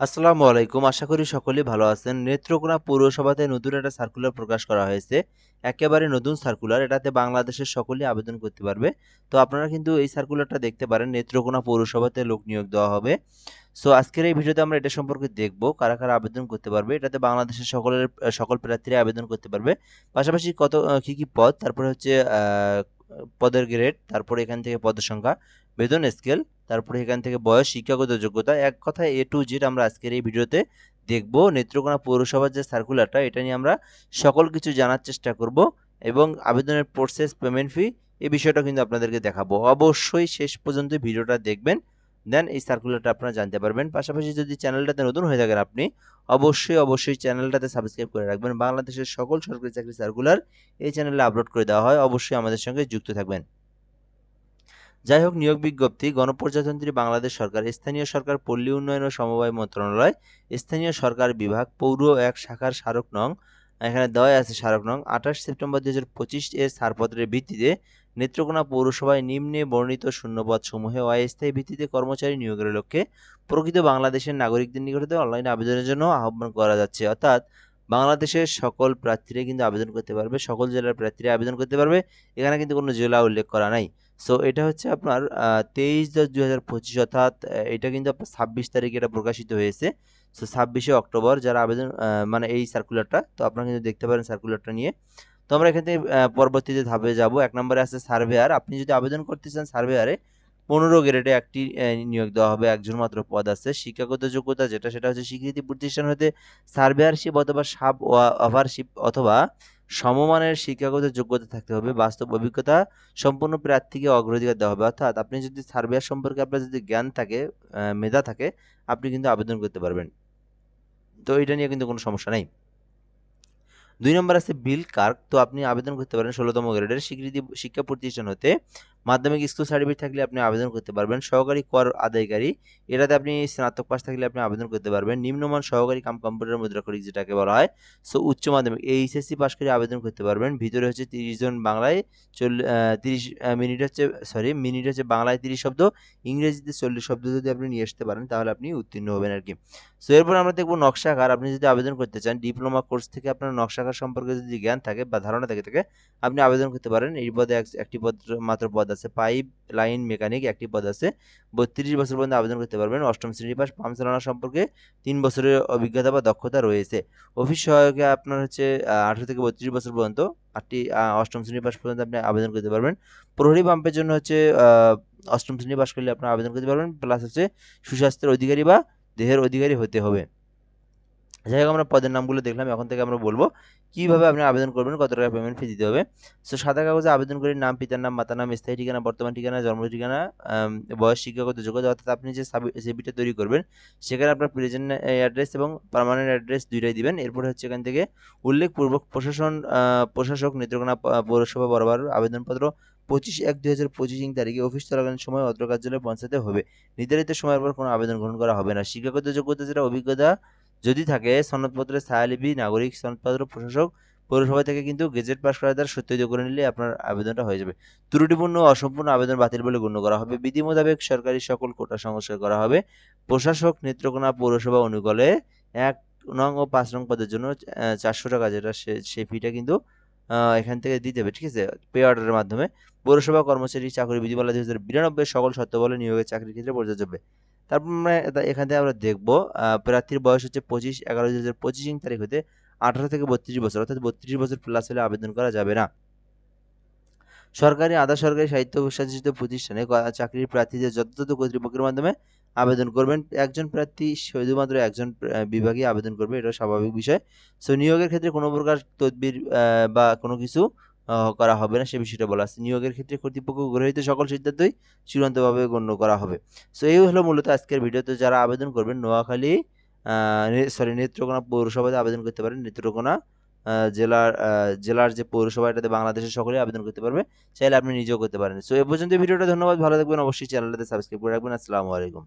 আসসালামু আলাইকুম। আশা করি সকলেই ভালো আছেন। নেত্রকোনা পৌরসভাতে নতুন একটা সার্কুলার প্রকাশ করা হয়েছে। একেবারে নতুন সার্কুলার এটাতে বাংলাদেশের সকলেই আবেদন করতে পারবে। তো আপনারা কিন্তু এই সার্কুলারটা দেখতে পারেন। নেত্রকোনা পৌরসভাতে লোক নিয়োগ দেওয়া হবে। সো আজকের এই ভিডিওতে আমরা এটা সম্পর্কে দেখব। কারা কারা আবেদন করতে পারবে। এটাতে বাংলাদেশের সকলের সকল প্রার্থীরা আবেদন করতে পারবে। পাশাপাশি কত কী কী পদ? তারপরে হচ্ছে পদের গ্রেড তারপরে এখান থেকে পদের সংখ্যা। বেতন স্কেল, তারপরে এখান থেকে বয়স, শিক্ষাগত যোগ্যতা, এক কথায় এ টু জেড আমরা আজকের এই ভিডিওতে দেখব। নেত্রকোনা পৌরসভার যে সার্কুলারটা এটা নিয়ে আমরা সকল কিছু জানার চেষ্টা করব এবং আবেদনের প্রসেস পেমেন্ট ফি এই বিষয়টা কিন্তু আপনাদেরকে দেখাবো। অবশ্যই শেষ পর্যন্ত ভিডিওটা দেখবেন দেন এই সার্কুলারটা আপনারা জানতে পারবেন। পাশাপাশি যদি চ্যানেলটাতে নতুন হয়ে থাকেন আপনি, অবশ্যই অবশ্যই চ্যানেলটাতে সাবস্ক্রাইব করে রাখবেন। বাংলাদেশের সকল সরকারি চাকরি সার্কুলার এই চ্যানেলে আপলোড করে দেওয়া হয়। অবশ্যই আমাদের সঙ্গে যুক্ত থাকবেন। যাই হোক নিয়োগ বিজ্ঞপ্তি, গণপ্রজাতন্ত্রী বাংলাদেশ সরকার, স্থানীয় সরকার, পল্লী উন্নয়ন ও সমবায় মন্ত্রণালয়, স্থানীয় সরকার বিভাগ, পৌর এক শাখার স্মারক নং, এখানে দেওয়া আছে স্মারক নং, আঠাশ সেপ্টেম্বর দুই হাজার পঁচিশ এর ছাড়পত্রের ভিত্তিতে নেত্রকোনা পৌরসভায় নিম্নে বর্ণিত শূন্যপদ সমূহে অস্থায়ী ভিত্তিতে কর্মচারী নিয়োগের লক্ষ্যে প্রকৃত বাংলাদেশের নাগরিকদের নিকটতে অনলাইন আবেদনের জন্য আহ্বান করা যাচ্ছে। অর্থাৎ বাংলাদেশের সকল প্রার্থীরা কিন্তু আবেদন করতে পারবে, সকল জেলার প্রার্থীরা আবেদন করতে পারবে। এখানে কিন্তু কোনো জেলা উল্লেখ করা নাই। সো এটা হচ্ছে আপনার তেইশ দশ দুই হাজার পঁচিশ অর্থাৎ এটা কিন্তু আপনার ছাব্বিশ তারিখে এটা প্রকাশিত হয়েছে। সো ছাব্বিশে অক্টোবর যারা আবেদন মানে এই সার্কুলারটা তো আপনারা কিন্তু দেখতে পারেন সার্কুলারটা নিয়ে। তো আমরা এখান থেকে পরবর্তীতে ধাপে যাব। এক নম্বরে আছে সার্ভেয়ার আপনি যদি আবেদন করতে চান সার্ভেয়ারে পনেরো গ্রেডে একটি নিয়োগ দেওয়া হবে। একজন মাত্র পদ আছে। শিক্ষাগত যোগ্যতা যেটা, সেটা হচ্ছে স্বীকৃতি প্রতিষ্ঠান হতে সার্ভেয়ারশিপ অথবা সাব ওভারশিপ অথবা সমমানের শিক্ষাগত যোগ্যতা থাকতে হবে। বাস্তব অভিজ্ঞতা সম্পূর্ণ প্রার্থীকে অগ্রাধিকার দেওয়া হবে। অর্থাৎ আপনি যদি সার্ভেয়ার সম্পর্কে আপনার যদি জ্ঞান থাকে মেধা থাকে, আপনি কিন্তু আবেদন করতে পারবেন। তো এটা নিয়ে কিন্তু কোনো সমস্যা নেই। দুই নম্বর আছে বিল কার্ক। তো আপনি আবেদন করতে পারেন ষোলোতম গ্রেডের স্বীকৃতি শিক্ষা প্রতিষ্ঠান হতে। মাধ্যমিক স্কুল সার্টিফিকেট থাকলে আপনি আবেদন করতে পারবেন। সহকারী কর আদায়কারী, এটাতে আপনি স্নাতক পাস থাকলে আপনি আবেদন করতে পারবেন। নিম্নমান সহকারী কাম কম্পিউটার মুদ্রাক্ষরিক যেটাকে বলা হয়। সো উচ্চ মাধ্যমিক, এইচএসসি পাস করে আবেদন করতে পারবেন। ভিতরে হচ্ছে তিরিশ জন বাংলায় চল্লিশ তিরিশ মিনিট হচ্ছে সরি মিনিট হচ্ছে বাংলায় তিরিশ শব্দ, ইংরেজিতে চল্লিশ শব্দ যদি আপনি নিয়ে আসতে পারেন, তাহলে আপনি উত্তীর্ণ হবেন আর কি সো এরপর আমরা দেখব নকশাকার আপনি যদি আবেদন করতে চান, ডিপ্লোমা কোর্স থেকে আপনার নকশাকার সম্পর্কে যদি জ্ঞান থাকে বা ধারণা থেকে থাকে আপনি আবেদন করতে পারেন। এই পদে এক- একটি পদ, মাত্র পদ আছে। পাইপ লাইন মেকানিক একটি পদ আছে। বত্রিশ বছর পর্যন্ত আবেদন করতে পারবেন। অষ্টম শ্রেণি পাস। পাম্প চালানো সম্পর্কে তিন বছরের অভিজ্ঞতা বা দক্ষতা রয়েছে। অফিস সহায়কে আপনার হচ্ছে আঠারো থেকে বত্রিশ বছর পর্যন্ত আটটি অষ্টম শ্রেণি পাস পর্যন্ত আপনি আবেদন করতে পারবেন। প্রহরী পাম্পের জন্য হচ্ছে অষ্টম শ্রেণি পাস করলে আপনি আবেদন করতে পারবেন। প্লাস হচ্ছে সুস্বাস্থ্যের অধিকারী বা দেহের অধিকারী হতে হবে। যাই হোক আমরা পদের নামগুলো দেখলাম এখন থেকে আমরা বলব কীভাবে আপনি আবেদন করবেন কত টাকা পেমেন্ট ফি দিতে হবে। সো সাদা কাগজে আবেদন করে নাম পিতার নাম মাতার নাম স্থায়ী ঠিকানা বর্তমান ঠিকানা জন্ম ঠিকানা বয়স শিক্ষাগত যোগ্যতা অর্থাৎ আপনি যে সিভিটা তৈরি করবেন সেখানে আপনার প্রেজেন্ট অ্যাড্রেস এবং পার্মানেন্ট অ্যাড্রেস দুইটাই দিবেন। এরপরে হচ্ছে এখান থেকে উল্লেখপূর্বক প্রশাসন প্রশাসক নেত্রকোনা পৌরসভা বরাবর আবেদনপত্র পঁচিশ এক দুই হাজার পঁচিশ ইং তারিখে অফিস চলাকালীন সময় অত্র কার্যালয়ে পৌঁছাতে হবে। নির্ধারিত সময়ের পর কোনো আবেদন গ্রহণ করা হবে না। শিক্ষাগত যোগ্যতা যেটা অভিজ্ঞতা যদি থাকে, সনদপত্রের ছায়ালিপি, নাগরিক সনদপত্র, প্রশাসক পৌরসভা থেকে কিন্তু গেজেট পাস করার দ্বারা সত্যায়িত করে নিলে আপনার আবেদনটা হয়ে যাবে। ত্রুটিপূর্ণ অসম্পূর্ণ আবেদন বাতিল বলে গণ্য করা হবে। বিধি মোতাবেক সরকারি সকল কোটা সংস্কার করা হবে। প্রশাসক নেত্রকোনা পৌরসভা অনুকূলে এক নং ও পাঁচ নং পদের জন্য চারশো টাকা যেটা সে ফিটা কিন্তু এখান থেকে দিতে হবে, ঠিক আছে? পে অর্ডারের মাধ্যমে। পৌরসভা কর্মচারী চাকরি বিধিমালা দুই হাজার বিরানব্বই সকল শর্তাবলী নিয়োগের চাকরির ক্ষেত্রে প্রযোজ্য হবে তারপর আমরা এখান থেকে আমরা দেখব প্রার্থীর বয়স হচ্ছে পঁচিশ, এগারো দুই হাজার পঁচিশ তারিখ হতে আঠারো থেকে বত্রিশ বছর, অর্থাৎ বত্রিশ বছর প্লাস হলে আবেদন করা যাবে না। সরকারি, আধা সরকারি সাহিত্য স্বায়ত্তশাসিত প্রতিষ্ঠানে চাকরির প্রার্থীদের যথাযথ কর্তৃপক্ষের মাধ্যমে আবেদন করবেন। একজন প্রার্থী শুধুমাত্র একজন বিভাগে আবেদন করবে, এটা স্বাভাবিক বিষয়। সো নিয়োগের ক্ষেত্রে কোনো প্রকার তদবির বা কোনো কিছু করা হবে না, সে বিষয়টা বলা আছে। নিয়োগের ক্ষেত্রে কর্তৃপক্ষ গ্রহীত সকল সিদ্ধান্তই চূড়ান্তভাবে গণ্য করা হবে। সো এই হলো মূলত আজকের ভিডিওতে যারা আবেদন করবেন, নোয়াখালী সরি নেত্রকোনা পৌরসভাতে আবেদন করতে পারেন। নেত্রকোনা জেলার জেলার যে পৌরসভা, এটাতে বাংলাদেশের সকলেই আবেদন করতে পারবে। চাইলে আপনি নিজেও করতে পারেন। সো এ পর্যন্ত ভিডিওটা ধন্যবাদ। ভালো থাকবেন। অবশ্যই চ্যানেলটাতে সাবস্ক্রাইব করে রাখবেন। আসসালামু আলাইকুম।